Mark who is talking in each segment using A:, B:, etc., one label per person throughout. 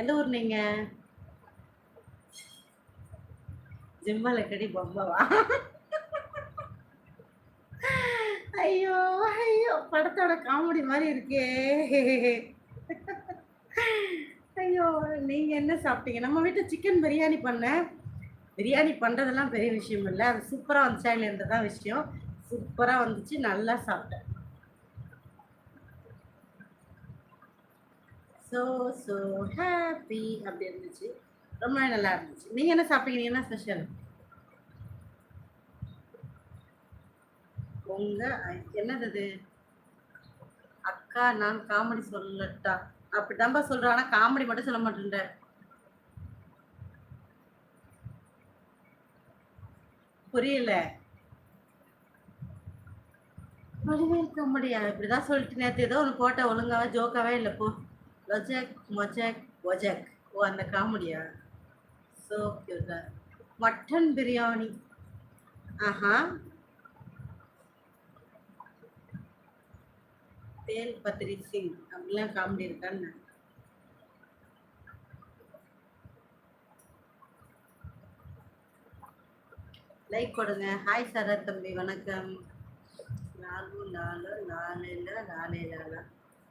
A: எந்த ஊர் நீங்க? ஜிம்மால கடி பொம்மைவா? ஐயோ ஐயோ படத்தோட காமெடி மாதிரி இருக்கே. ஐயோ நீங்க என்ன சாப்பிட்டீங்க? நம்ம வீட்டில் சிக்கன் பிரியாணி பண்ணேன் பிரியாணி பண்ணுறதெல்லாம் பெரிய விஷயம் இல்லை. அது சூப்பராக வந்துச்சா. இல்லைன்றது தான் விஷயம். சூப்பராக வந்துச்சு. நல்லா சாப்பிட்டேன். ஸோ ஸோ ஹாப்பி அப்படி இருந்துச்சு. ரொம்ப நல்லா இருந்துச்சு. நீங்கள் என்ன சாப்பிட்டீங்க? என்ன ஸ்பெஷல் உங்க என்னது அக்கா நான் காமெடி சொல்லட்டா? அப்படிதான்பா சொல்கிறேன் ஆனா காமெடி மட்டும் சொல்ல மாட்டேன் புரியல. வடிவேல் காமெடியா இப்படிதான் சொல்லிட்டு நேற்று ஏதோ ஒன்று போட்ட ஒழுங்காவே ஜோக்காவே இல்லை போ. லொஜக் மொஜக் ஒஜக் ஓ அந்த காமெடியா? ஸோ கியூட்டா மட்டன் பிரியாணி. ஆஹா. தேல் பத்ரி சிங். அப்படிலாம் காமெடி இருக்கான்னு லைக் கொடுங்க. ஹாய் சரத் தம்பி. வணக்கம். லாலு லாலு லாலேல லாலே லாலா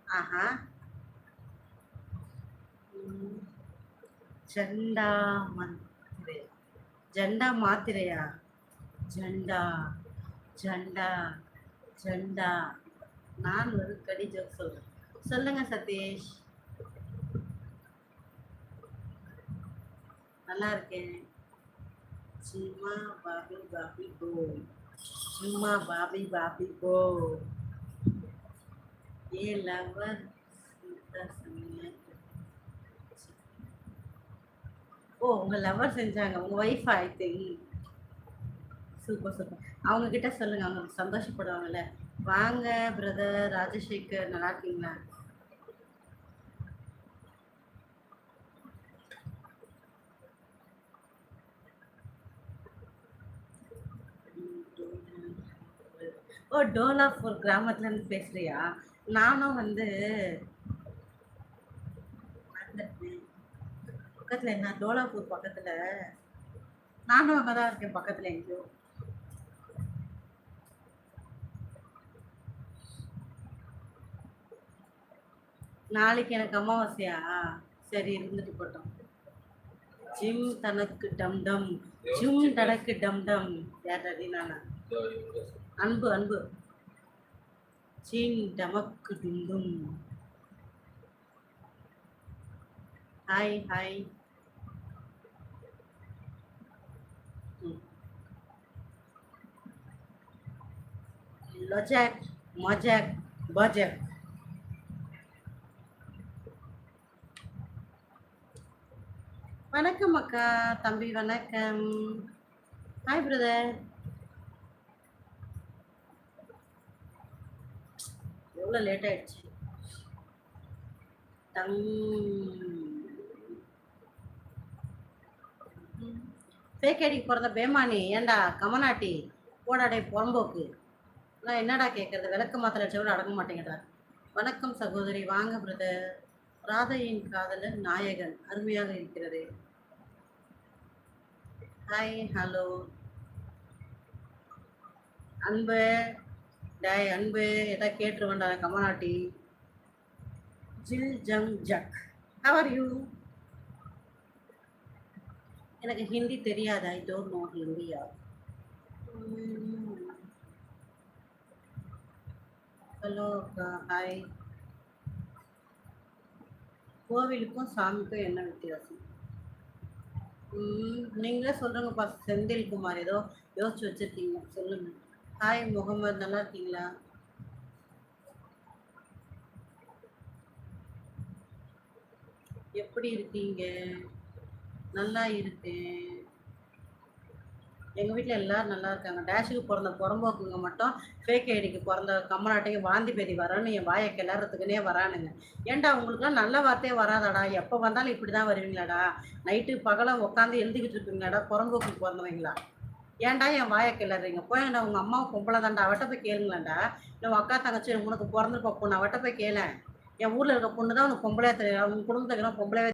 A: ஆஹா. ஜெண்டா மாத்திரை ஜெண்டா மாத்திரையா ஜெண்டா ஜெண்டா ஜெண்டா நான் ஒரு கடி ஜோக் சொல்றேன் சொல்லுங்க சதீஷ் நல்லா இருக்கேன் சும்மா பாபி பாபி போ சும்மா பாபி பாபி போ ஏ லவர் ஓ உங்க லவர் செஞ்சாங்க. உங்க wife I think super super அவங்க கிட்ட சொல்லுங்க. அவங்க சந்தோஷப்படுவாங்கல்ல. வாங்க பிரதர் ராஜசேகர் நல்லா இருக்கீங்களா? ஓ டோலா கிராமத்துல இருந்து பேசுறியா? நானும் வந்து பக்கத்துல என்ன? டோலாப்பூர் பக்கத்துல? நானும் அங்கதான் இருக்கேன் பக்கத்துல எங்கேயோ. நாளைக்கு எனக்கு அமாவாசையா? சரி இருந்துட்டு போட்டோம். ஜிம் தனக்கு டம் டம். ஜிம் தனக்கு டம் டம். யார் நானா? அன்பு அன்பு. ஜிம் டமக்கு டும். Hi hi. லொஜாக் மொஜாக் பஜாக் வணக்கம் அக்கா தம்பி வணக்கம். ஹாய் பிரதர் எவ்வளோ லேட் ஆயிடுச்சு? தங் பேக்கேடிக்கு பிறந்த பேமானி? ஏன்டா கமனாட்டி போடாடே புறம்போக்கு. நான் என்னடா கேட்கறது விளக்கு மாத்திரை அடிச்சவரை அடங்க மாட்டேங்கிறார் வணக்கம் சகோதரி வாங்க பிரதர் ராதையின் காதலன் நாயகன் அருமையாக இருக்கிறது. ஹாய் ஹலோ அன்பு டாய் அன்பு எதா கேட்டுருவேன்டா கமலாட்டி. ஜில் ஜங் ஜக் ஹவர் யூ எனக்கு ஹிந்தி தெரியாது. ஐ டோன்ட் நோ ஹிந்தியா? ஹலோ ஹாய் கோவிலுக்கும் சாமிக்கும் என்ன வித்தியாசம்? நீங்களே சொல்லுங்கப்பா செந்தில் குமார் ஏதோ யோசிச்சு வச்சிருக்கீங்க. சொல்லுங்க. ஹாய் முகமது நல்லா இருக்கீங்களா? எப்படி இருக்கீங்க? நல்லா இருக்கேன். எங்கள் வீட்டில் எல்லோரும் நல்லா இருக்காங்க. டேஷுக்கு பிறந்த புறம்போக்குங்க மட்டும் ஃபேக் ஐடிக்கு பிறந்த கம்மநாட்டைக்கு வாந்தி பேதி வரேன்னு என் வாயை கிளறதுக்குனே வரானுங்க. ஏன்டா உங்களுக்குலாம் நல்ல வார்த்தையே வராதாடா? எப்போ வந்தாலும் இப்படி தான் வருவீங்களாடா? நைட்டு பகலாக உட்காந்து எழுதிக்கிட்டு இருப்பீங்களாடா? புறம்போக்கு பிறந்தவங்களா? ஏன்டா என் வாயை கிளறீங்க? போயேன்டா உங்கள் அம்மாவை பொம்பளை தாண்டா அவட்ட போய் கேளுங்களேன்டா இல்லை அக்கா தங்கச்சி உனக்கு பிறந்திருப்ப பொண்ணு அவட்ட போய் கேளேன் என் ஊரில் இருக்க பொண்ணு தான் உனக்கு பொம்பளையா தெரியும். உங்கள் குடும்பத்துக்கு பொம்பளையாவே